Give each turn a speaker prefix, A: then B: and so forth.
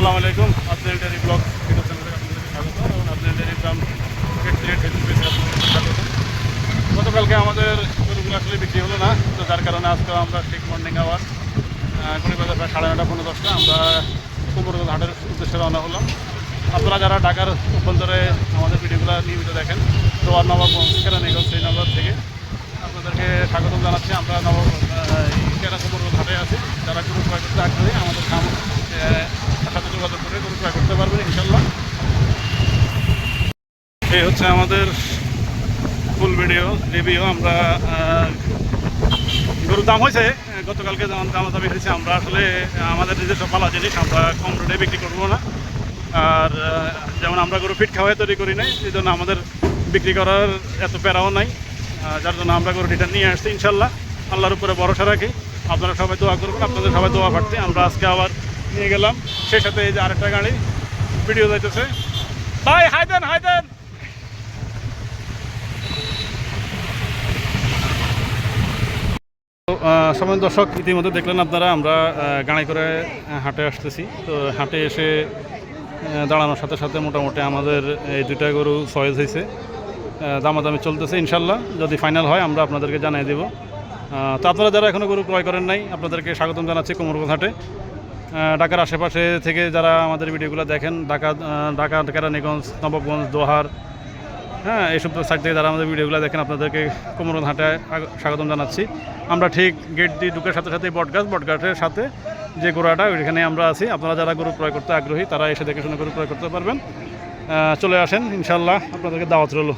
A: আসসালামু আলাইকুম। আপনার ডেয়ারি ব্লগ ইউটিউব চ্যানেলে আপনাদেরকে স্বাগত। এবং আপনার ডেয়ারি আপনাদেরকে স্বাগত গতকালকে আমাদের গরুগুলো আসলে বিক্রি হলো না। তো যার কারণে আজকে আমরা ঠিক মর্নিং আওয়ার কোনো বাজার প্রায় সাড়ে নটা পনেরো দশটা। আমরা কুমরগঞ্জ হাটের উদ্দেশ্যে রওনা হলাম। আপনারা যারা ঢাকার অভ্যন্তরে আমাদের ভিডিওগুলো নিয়মিত দেখেন রোয়ার নবাবগঞ্জ কেরানীগঞ্জ সেই নম্বর থেকে আপনাদেরকে স্বাগতম জানাচ্ছি। আমরা নব কেরা কুমরগঞ্জ হাটে আছি। যারা গরু ক্রয় করতে আগ্রহী আমাদের খাম আহ, সাথে যোগাযোগ করে গরু ক্রয় করতে পারবেন ইনশাল্লাহ এই হচ্ছে আমাদের ফুল ভিডিও রিভিউ আমরা গরুর দাম হয়েছে, গতকালকে যেমন দাম দামি হয়েছে, আমরা আসলে আমাদের নিজস্ব পালা জিনিস, আমরা কম রেটে বিক্রি করব না। আর যেমন আমরা গরু ফিট খাওয়াই তৈরি করি নাই সেই জন্য আমাদের বিক্রি করার এত প্যারাও নাই। যার জন্য আমরা গরু রিটার্ন নিয়ে আসছি, ইনশাল্লাহ। আল্লাহর উপরে ভরসা রাখি। আপনারা সবাই দোয়া করবেন, আপনাদের সবাই দোয়া পাঠতে আমরা আজকে আবার নিয়ে গেলাম। সেই সাথে এই যে আরেকটা গাড়ি ভিডিও যাইতেছে। ভাই হাই দেন হাই দেন সময় দর্শক, ইতিমধ্যে দেখলেন আপনারা, আমরা গাড়ি করে হাটে আসতেছি। তো হাটে এসে দাঁড়ানোর সাথে সাথে মোটামুটি আমাদের এই দুইটা গরু সয়েজ হয়েছে। দামাদামি চলতেছে, ইনশাল্লাহ। যদি ফাইনাল হয়, আমরা আপনাদেরকে জানিয়ে দেব। তো আপনারা যারা এখনও গরু ক্রয় করেন নাই, আপনাদেরকে স্বাগতম জানাচ্ছি কোমরগঞ্জ হাটে। ঢাকার আশেপাশে থেকে যারা আমাদের ভিডিওগুলো দেখেন, ঢাকা ঢাকা কেরানীগঞ্জ নবাবগঞ্জ, দোহার হ্যাঁ এইসব সাইড থেকে যারা আমাদের ভিডিওগুলো দেখেন, আপনাদেরকে কোমরন হাটে আগ- স্বাগতম জানাচ্ছি। আমরা ঠিক গেট দিয়ে ঢুকার সাথে সাথে বটগাছ, বটগাছের সাথে যে গোড়াটা, ওইখানে আমরা আছি। আপনারা যারা গরু ক্রয় করতে আগ্রহী, তারা এসে দেখে শুনে গরু ক্রয় করতে পারবেন। চলে আসেন ইনশাল্লাহ আপনাদেরকে দাওয়াত রইল।